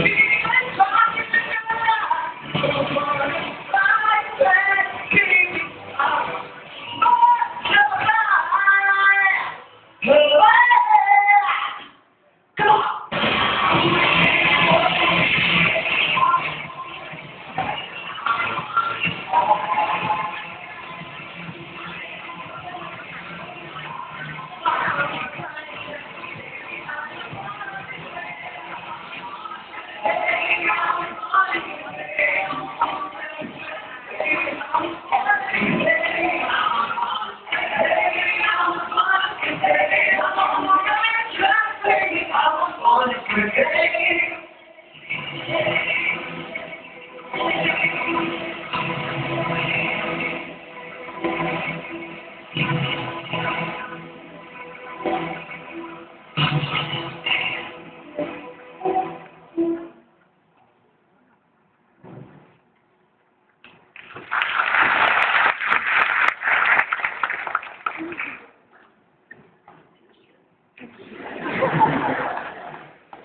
Thank you.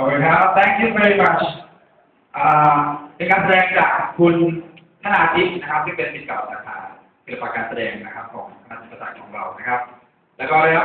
อบคุณครับ thank you very much อ่าเป็นการแสดงจากคุณธนาทิพย์นะครับที่เป็นศิษย์เก่าสาขาศิลปะการแสดงนะครับของคณะศิลปศาสตร์ของเรานะครับ แล้วก็ได้รับ